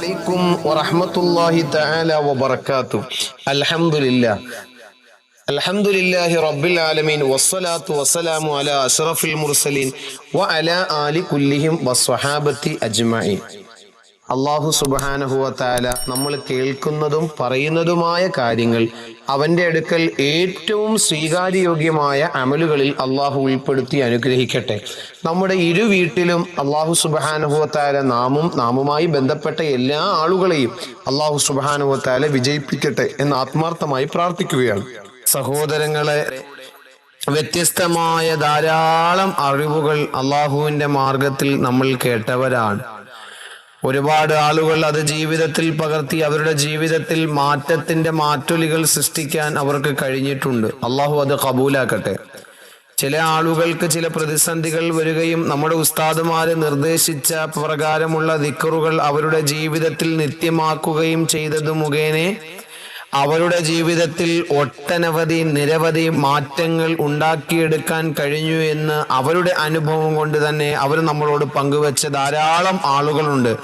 അലൈക്കും വറഹമത്തല്ലാഹി തആല വബറകാതു അൽഹംദുലില്ലാ. അൽഹംദുലില്ലാഹി റബ്ബിൽ ആലമീൻ. വസ്സലാത്തു വസ്സലാമു അലാ അഷ്റഫിൽ മുർസലീൻ വഅലാ ആലി കുല്ലിഹിം വസ്വഹാബത്തി അജ്മഈൻ. അള്ളാഹു സുബാനഹുവത്താല നമ്മൾ കേൾക്കുന്നതും പറയുന്നതുമായ കാര്യങ്ങൾ അവന്റെ അടുക്കൽ ഏറ്റവും സ്വീകാര്യയോഗ്യമായ അമലുകളിൽ അള്ളാഹു ഉൾപ്പെടുത്തി അനുഗ്രഹിക്കട്ടെ. നമ്മുടെ ഇരു വീട്ടിലും അള്ളാഹു സുബാനുഭവത്താല നാമും നാമുമായി ബന്ധപ്പെട്ട എല്ലാ ആളുകളെയും അള്ളാഹു സുബാനുഭവത്താല വിജയിപ്പിക്കട്ടെ എന്ന് ആത്മാർത്ഥമായി പ്രാർത്ഥിക്കുകയാണ്. സഹോദരങ്ങളെ വ്യത്യസ്തമായ ധാരാളം അറിവുകൾ അള്ളാഹുവിന്റെ മാർഗത്തിൽ നമ്മൾ കേട്ടവരാണ്. ഒരുപാട് ആളുകൾ അത് ജീവിതത്തിൽ പകർത്തി അവരുടെ ജീവിതത്തിൽ മാറ്റത്തിന്റെ മാറ്റൊലികൾ സൃഷ്ടിക്കാൻ അവർക്ക് കഴിഞ്ഞിട്ടുണ്ട്. അള്ളാഹു അത് കബൂലാക്കട്ടെ. ചില ആളുകൾക്ക് ചില പ്രതിസന്ധികൾ വരികയും നമ്മുടെ ഉസ്താദുമാര് നിർദ്ദേശിച്ച പ്രകാരമുള്ള ദിക്കറുകൾ അവരുടെ ജീവിതത്തിൽ നിത്യമാക്കുകയും ചെയ്തത് മുഖേനെ അവരുടെ ജീവിതത്തിൽ ഒട്ടനവധി നിരവധി മാറ്റങ്ങൾ ഉണ്ടാക്കിയെടുക്കാൻ കഴിഞ്ഞു എന്ന് അവരുടെ അനുഭവം കൊണ്ട് തന്നെ അവർ നമ്മളോട് പങ്കുവെച്ച ധാരാളം ആളുകളുണ്ട്.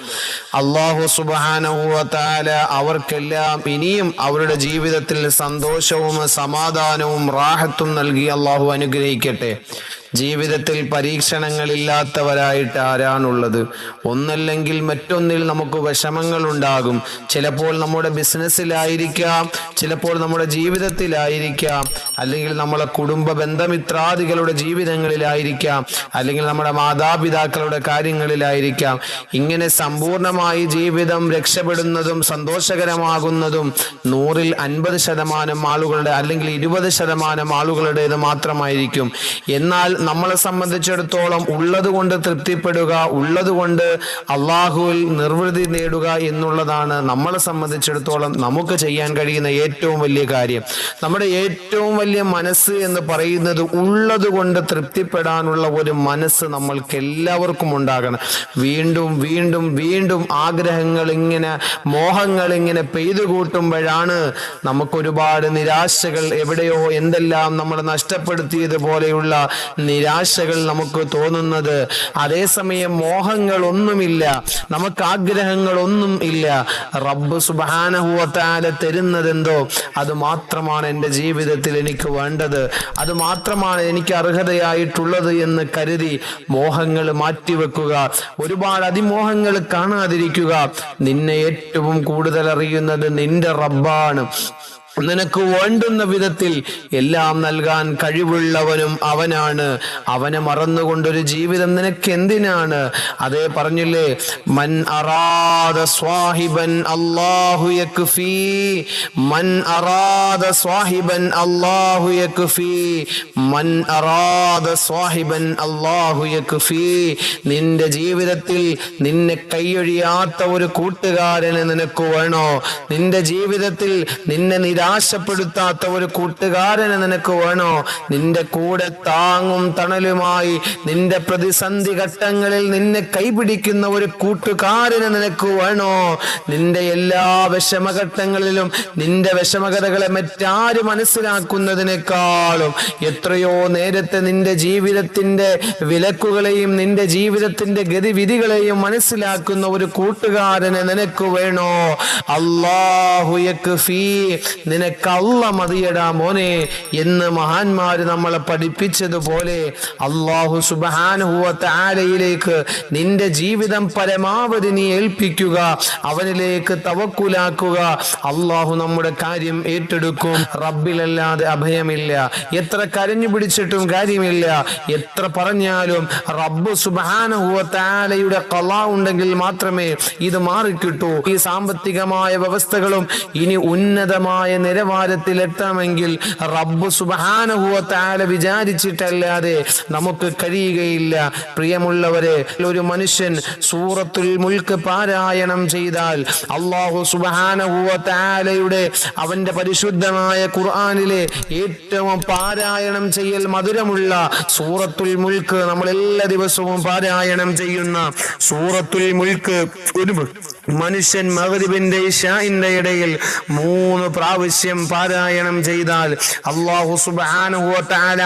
അള്ളാഹു സുബാനഹുവത്താല അവർക്കെല്ലാം ഇനിയും അവരുടെ ജീവിതത്തിൽ സന്തോഷവും സമാധാനവും റാഹത്തും നൽകി അള്ളാഹു അനുഗ്രഹിക്കട്ടെ. ജീവിതത്തിൽ പരീക്ഷണങ്ങളില്ലാത്തവരായിട്ട് ആരാണുള്ളത്? ഒന്നല്ലെങ്കിൽ മറ്റൊന്നിൽ നമുക്ക് വിഷമങ്ങൾ ഉണ്ടാകും ചിലപ്പോൾ നമ്മുടെ ബിസിനസ്സിലായിരിക്കാം ചിലപ്പോൾ നമ്മുടെ ജീവിതത്തിലായിരിക്കാം അല്ലെങ്കിൽ നമ്മളെ കുടുംബ ബന്ധമിത്രാദികളുടെ ജീവിതങ്ങളിലായിരിക്കാം അല്ലെങ്കിൽ നമ്മുടെ മാതാപിതാക്കളുടെ കാര്യങ്ങളിലായിരിക്കാം. ഇങ്ങനെ സമ്പൂർണമായി ജീവിതം രക്ഷപ്പെടുന്നതും സന്തോഷകരമാകുന്നതും നൂറിൽ അൻപത് ശതമാനം ആളുകളുടെ അല്ലെങ്കിൽ ഇരുപത് ശതമാനം ആളുകളുടേത് മാത്രമായിരിക്കും. എന്നാൽ നമ്മളെ സംബന്ധിച്ചിടത്തോളം ഉള്ളത് കൊണ്ട് തൃപ്തിപ്പെടുക ഉള്ളതുകൊണ്ട് അള്ളാഹുവിൽ നിർവൃതി നേടുക എന്നുള്ളതാണ് നമ്മളെ സംബന്ധിച്ചിടത്തോളം നമുക്ക് ചെയ്യാൻ കഴിയുന്ന ഏറ്റവും വലിയ കാര്യം. നമ്മുടെ ഏറ്റവും വലിയ മനസ്സ് എന്ന് പറയുന്നത് ഉള്ളതുകൊണ്ട് തൃപ്തിപ്പെടാനുള്ള ഒരു മനസ്സ് നമ്മൾക്ക് എല്ലാവർക്കും ഉണ്ടാകണം. വീണ്ടും വീണ്ടും വീണ്ടും ആഗ്രഹങ്ങൾ ഇങ്ങനെ മോഹങ്ങൾ ഇങ്ങനെ പെയ്തു കൂട്ടുമ്പോഴാണ് നമുക്കൊരുപാട് നിരാശകൾ എവിടെയോ എന്തെല്ലാം നമ്മൾ നഷ്ടപ്പെടുത്തിയതുപോലെയുള്ള നിരാശകൾ നമുക്ക് തോന്നുന്നത്. അതേസമയം മോഹങ്ങൾ ഒന്നുമില്ല നമുക്ക് ആഗ്രഹങ്ങൾ ഒന്നും ഇല്ല. റബ്ബ് സുബാനഹുവത്താല തരുന്നതെന്തോ? അത് മാത്രമാണ് എന്റെ ജീവിതത്തിൽ എനിക്ക് വേണ്ടത്. അത് മാത്രമാണ് എനിക്ക് അർഹതയായിട്ടുള്ളത് എന്ന് കരുതി മോഹങ്ങൾ മാറ്റിവെക്കുക. ഒരുപാട് അതിമോഹങ്ങൾ കാണാതിരിക്കുക. നിന്നെ ഏറ്റവും കൂടുതൽ അറിയുന്നത് നിന്റെ റബ്ബാണ്. നിനക്ക് വേണ്ടുന്ന വിധത്തിൽ എല്ലാം നൽകാൻ കഴിവുള്ളവനും അവനാണ്. അവനെ മറന്നുകൊണ്ടൊരു ജീവിതം നിനക്ക് എന്തിനാണ് അതേ പറഞ്ഞില്ലേ മൻ അറാദ സ്വാഹിബൻ അള്ളാഹു മൻ അറാദ സ്വാഹിബൻ അള്ളാഹു മൻ അറാദ സ്വാഹിബൻ അള്ളാഹു നിന്റെ ജീവിതത്തിൽ നിന്നെ കൈയൊഴിയാത്ത ഒരു കൂട്ടുകാരനെ നിനക്ക് വേണോ? നിന്റെ ജീവിതത്തിൽ നിന്നെ നിരാശപ്പെടുത്താത്ത ഒരു കൂട്ടുകാരനെ നിനക്ക് വേണോ? നിന്റെ കൂടെ താങ്ങും തണലുമായി നിന്റെ പ്രതിസന്ധി ഘട്ടങ്ങളിൽ നിന്നെ കൈപിടിക്കുന്ന ഒരു കൂട്ടുകാരനെ നിനക്ക് വേണോ? നിന്റെ എല്ലാ വിഷമഘട്ടങ്ങളിലും നിന്റെ വിഷമകഥകളെ മറ്റാരും മനസ്സിലാക്കുന്നതിനേക്കാളും എത്രയോ നേരത്തെ നിന്റെ ജീവിതത്തിന്റെ വിലക്കുകളെയും നിന്റെ ജീവിതത്തിന്റെ ഗതിവിധികളെയും മനസ്സിലാക്കുന്ന ഒരു കൂട്ടുകാരനെ നിനക്ക് വേണോ? യക്ഫീ നിനക്ക് അല്ല മതിയടാ മോനെ എന്ന് മഹാന്മാര് നമ്മളെ പഠിപ്പിച്ചതുപോലെ അള്ളാഹു സുബാനുഹുവത്താലയിലേക്ക് നിന്റെ ജീവിതം പരമാവധി നീ ഏൽപ്പിക്കുക അവനിലേക്ക് തവക്കുലാക്കുക. അള്ളാഹു നമ്മുടെ കാര്യം ഏറ്റെടുക്കും. റബ്ബിലല്ലാതെ അഭയമില്ല. എത്ര കരഞ്ഞു പിടിച്ചിട്ടും കാര്യമില്ല. എത്ര പറഞ്ഞാലും റബ്ബ് സുബാനുഹുവത്താലയുടെ കള ഉണ്ടെങ്കിൽ മാത്രമേ ഇത് മാറിക്കിട്ടൂ. ഈ സാമ്പത്തികമായ വ്യവസ്ഥകളും ഇനി ഉന്നതമായ നിലവാരത്തിൽ എത്തണമെങ്കിൽ റബ്ബ് സുബാനുഭവത്താല വിചാരിച്ചിട്ടല്ലാതെ നമുക്ക് കഴിയുകയില്ല. പ്രിയമുള്ളവരെ ഒരു മനുഷ്യൻ സൂറത്തുൽ മുൽക്ക് പാരായണം ചെയ്താൽ അള്ളാഹു സുബാനുഭവത്താലയുടെ അവന്റെ പരിശുദ്ധമായ ഖുർആാനിലെ ഏറ്റവും പാരായണം ചെയ്യൽ മധുരമുള്ള സൂറത്തുൽ മുൽക്ക് നമ്മൾ എല്ലാ ദിവസവും പാരായണം ചെയ്യുന്ന സൂറത്തുൽ മുൽക്ക്. ഒരു മനുഷ്യൻ മകരിബിന്റെ ഇഷാഇന്റെ ഇടയിൽ മൂന്ന് പ്രാവശ്യം പാരായണം ചെയ്താൽ അള്ളാഹു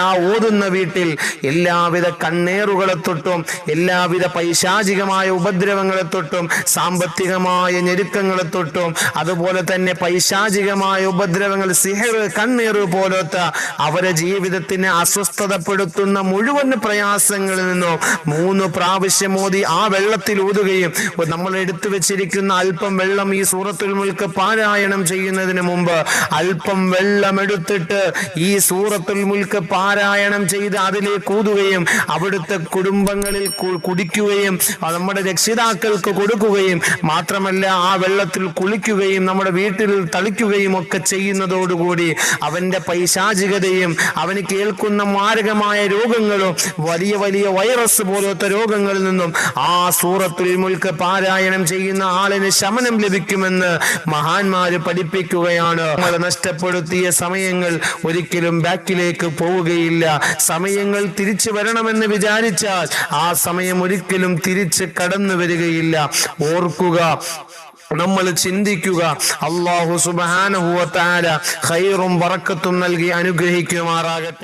ആ ഓതുന്ന വീട്ടിൽ എല്ലാവിധ കണ്ണേറുകളെ തൊട്ടും എല്ലാവിധ പൈശാചികമായ ഉപദ്രവങ്ങളെ തൊട്ടും സാമ്പത്തികമായ ഞെരുക്കങ്ങളെ തൊട്ടും അതുപോലെ തന്നെ പൈശാചികമായ ഉപദ്രവങ്ങൾ സിഹർ കണ്ണേറ് പോലത്തെ അവരെ ജീവിതത്തിന് അസ്വസ്ഥതപ്പെടുത്തുന്ന മുഴുവൻ പ്രയാസങ്ങളിൽ നിന്നും മൂന്ന് പ്രാവശ്യം മോദി ആ വെള്ളത്തിൽ ഊതുകയും നമ്മൾ എടുത്തു വെച്ചിരിക്കുന്ന അല്പം വെള്ളം ഈ സൂറത്തുൽ മുൽക്ക് പാരായണം ചെയ്യുന്നതിന് മുമ്പ് അല്പം വെള്ളം എടുത്തിട്ട് ഈ സൂറത്തുൽ മുൽക്ക് പാരായണം ചെയ്ത് അതിലേക്ക് ഊതുകയും അവിടുത്തെ കുടുംബങ്ങളിൽ കുടിക്കുകയും നമ്മുടെ രക്ഷിതാക്കൾക്ക് കൊടുക്കുകയും മാത്രമല്ല ആ വെള്ളത്തിൽ കുളിക്കുകയും നമ്മുടെ വീട്ടിൽ തളിക്കുകയും ഒക്കെ ചെയ്യുന്നതോടുകൂടി അവന്റെ പൈശാചികതയും അവന് കേൾക്കുന്ന മാരകമായ രോഗങ്ങളും വലിയ വലിയ വൈറസ് പോലത്തെ രോഗങ്ങളിൽ നിന്നും ആ സൂറത്തുൽ മുൽക്ക് പാരായണം ചെയ്യുന്ന ആളിന് ശമനം ലഭിക്കുമെന്ന് മഹാന്മാര് പഠിപ്പിക്കുകയാണ്. നമ്മൾ നഷ്ടപ്പെടുത്തിയ സമയങ്ങൾ ഒരിക്കലും ബാക്കിലേക്ക് പോവുകയില്ല. സമയങ്ങൾ തിരിച്ചു വരണമെന്ന് വിചാരിച്ചാൽ ആ സമയം ഒരിക്കലും തിരിച്ച് കടന്നു വരികയില്ല. ഓർക്കുക നമ്മൾ ചിന്തിക്കുക. അള്ളാഹു സുബാനഹുവ താര ഖൈറും വറക്കത്തും നൽകി അനുഗ്രഹിക്കുമാറാകട്ടെ.